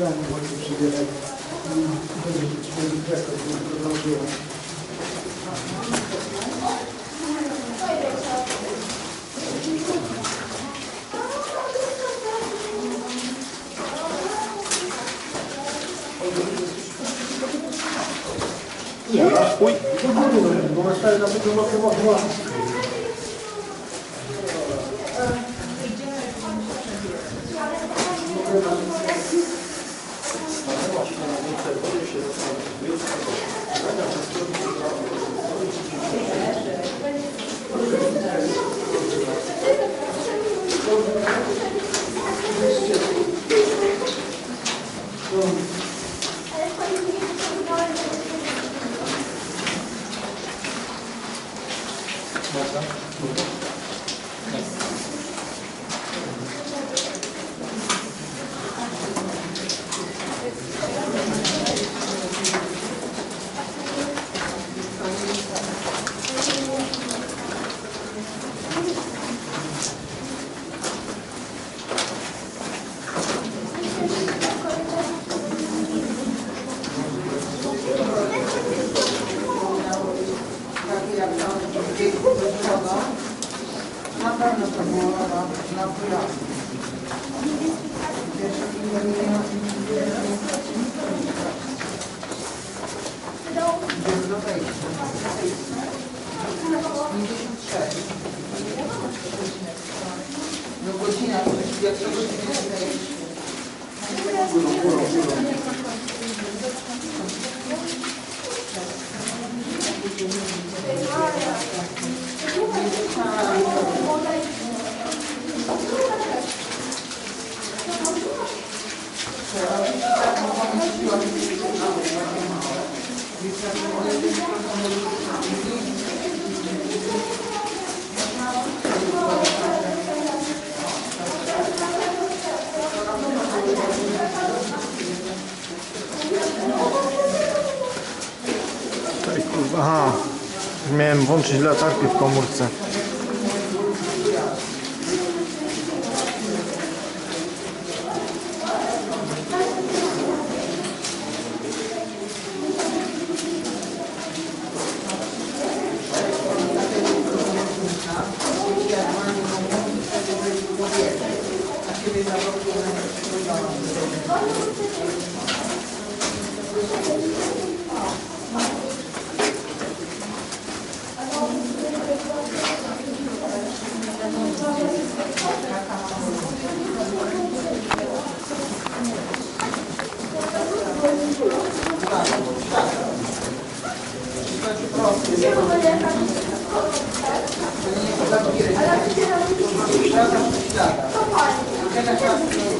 никогда не можем собирать продолжение. Yeah. Ой. 56. No godzina, jak to godzina wejść. Czekaj, kurwa, aha. Miałem włączyć latarki w komórce. Gracias.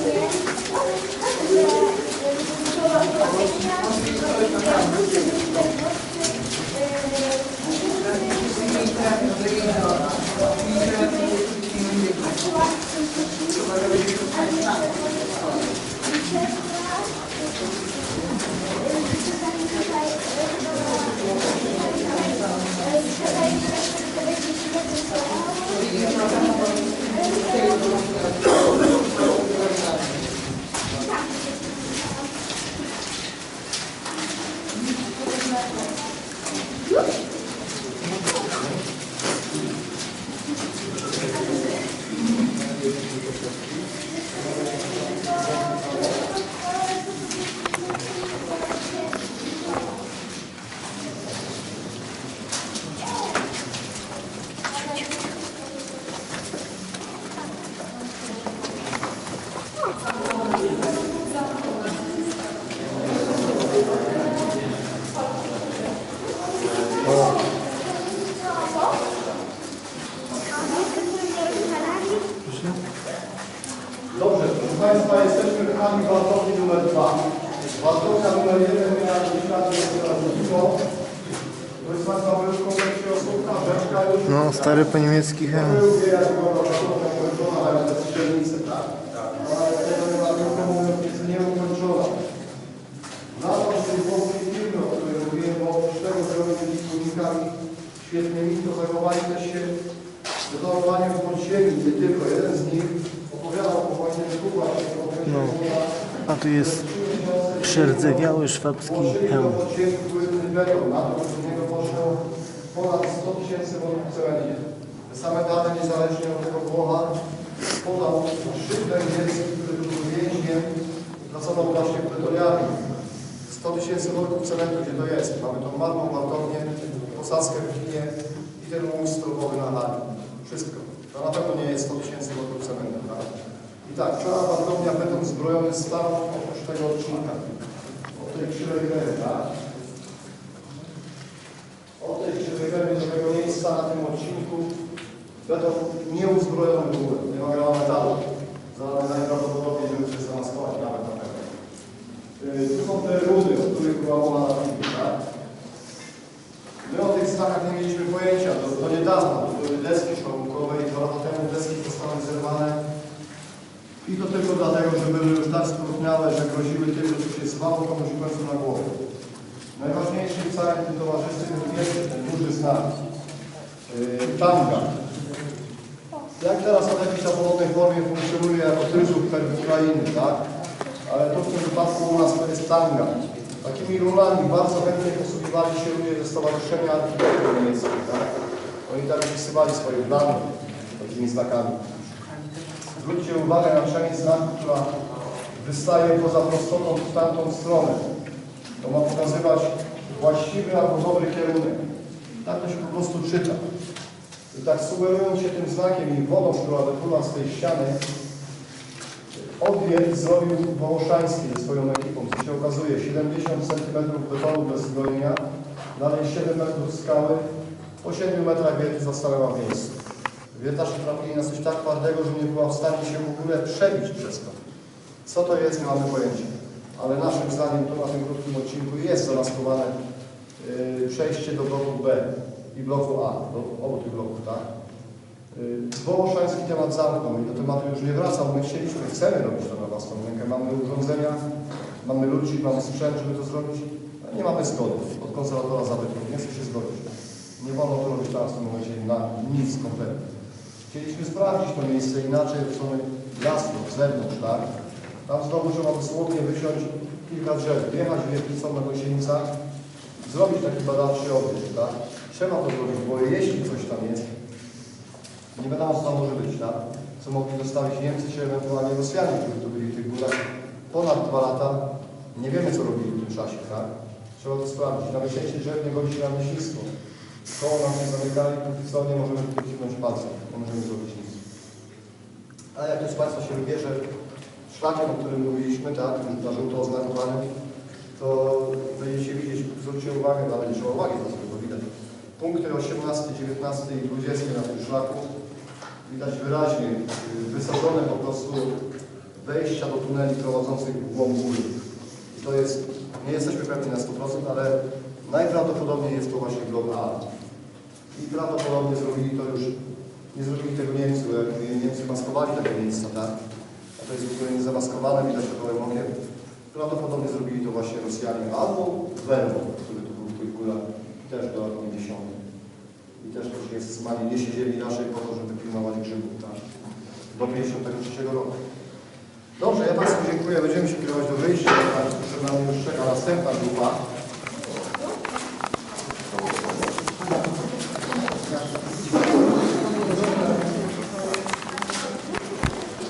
Dobrze, proszę Państwa, hali wartowni numer 2. Wartownia numer 1 miała rejestrację strażnictwo. Proszę Państwa, my już w kompleksie osób, a rzeczka już... No, stary po niemiecki strzelnicy, tak? Ona jest tego na mówiąc, jest nieukończona. Nazwa tej włoskiej firmy, o której mówiłem, bo oprócz tego, że oni byli wspólnikami świetnymi, to zajmowali też się wydobywaniem podziemi, nie tylko jeden z nich, No. A tu jest przerdzewiały szwabski hełm. ponad 100 tysięcy worków cementu. Te same dane, niezależnie od tego Włocha, podał Szydler Wielski, który był więźniem, pracował właśnie w betoniarni. 100 tysięcy worków cementu, gdzie to jest? Mamy tą marną wartownię, posadzkę w Chinie i ten most strobowy na hali. Wszystko. To na pewno nie jest 100 tysięcy worków cementu. Tak? I tak, cała wartownia beton zbrojony stał oprócz tego odcinka. Od tej krzywej wery, tak? Od tej krzywej wery do tego miejsca na tym odcinku beton nieuzbrojony w ogóle, nie ma grała metalu. Zaraz najprawdopodobniej, żeby się zamaskować nawet na pewno. Yy, Tu są te rudy, o których była mowa na filmie, tak? My o tych stachach nie mieliśmy pojęcia, do, do niedawna, to były deski szałunkowe i dwa lata temu deski zostały zerwane. I to tylko dlatego, że były już tak skrupniałe, że groziły tym, że się zwało komuś w końcu na głowę. Najważniejszy w całym tym towarzystwie ten duży znak. Yy, tanga. Jak teraz w jakiejś tam podobnej formie funkcjonuje jako per Ukrainy, tak? Ale to w tym wypadku u nas to jest tanga. Takimi rulami bardzo chętnie posługiwali się ludzie ze Stowarzyszenia Architektów Niemieckich, tak? Oni tak wpisywali swoje plany takimi znakami. Zwróćcie uwagę na część znaku, która wystaje poza prostotą w tamtą stronę. To ma pokazywać właściwy albo dobry kierunek. Tak to się po prostu czyta. I tak sugerując się tym znakiem i wodą, która wypływa z tej ściany, odwiert zrobił Wołoszański ze swoją ekipą, co się okazuje 70 cm betonu bez zbrojenia, dalej 7 metrów skały, po 7 metrach wierty została w miejscu. Wiertarze trafili na coś tak twardego, że nie była w stanie się w ogóle przebić przez to. Co to jest, nie mamy pojęcia. Ale naszym zdaniem to na tym krótkim odcinku jest zamaskowane yy, przejście do bloku B i bloku A, do obu tych bloków, tak? Yy, Wołoszański temat zamknął i do tematu już nie wracał. My chcieliśmy, chcemy robić to na własną rękę. Mamy urządzenia, mamy ludzi, mamy sprzęt, żeby to zrobić. ale Nie mamy zgody od konserwatora zabytków. Nie chce się zgodzić. Nie wolno to robić teraz w tym momencie na nic kompletnie. Chcieliśmy sprawdzić to miejsce inaczej od strony lasu, z zewnątrz, tak? Tam znowu trzeba dosłownie wysiąść kilka drzew, wjechać wiertnicą na gąsienica, zrobić taki badawczy obiekt, tak? Trzeba to zrobić, bo jeśli coś tam jest, nie wiadomo co tam może być, tak? Co mogli zostawić Niemcy, czy ewentualnie Rosjanie, którzy tu byli w tych górach ponad dwa lata. Nie wiemy, co robili w tym czasie, tak? Trzeba to sprawdzić. Na wycięcie drzew nie godzi się na myślistwo. Koło nam nie zamykali, póki co nie możemy tu wyciągnąć palcem. Nie możemy zrobić nic. Ale jak ktoś z Państwa się wybierze szlakiem, o którym mówiliśmy, tak, na żółto oznakowanym, to będziecie widzieć, zwróćcie uwagę, ale nie trzeba uwagi na to, widać. Punkty 18, 19 i 20 na tym szlaku widać wyraźnie y, wysadzone po prostu wejścia do tuneli prowadzących w głąb góry. I to jest, nie jesteśmy pewni na 100%, ale najprawdopodobniej jest to właśnie blok A. I prawdopodobnie zrobili to już, nie zrobili tego Niemcy, bo jak Niemcy maskowali tego miejsca, tak? A to jest zupełnie zamaskowane, widać to gołym okiem. Prawdopodobnie zrobili to właśnie Rosjanie albo Werbą, który tu był w tych górach, też do lat 50. I też to jest smali, nie siedzieli raczej po to, żeby pilnować grzybów, tak? Do 53 roku. Dobrze, ja Państwu dziękuję. Będziemy się kierować do wyjścia. Przed nami już czeka następna grupa.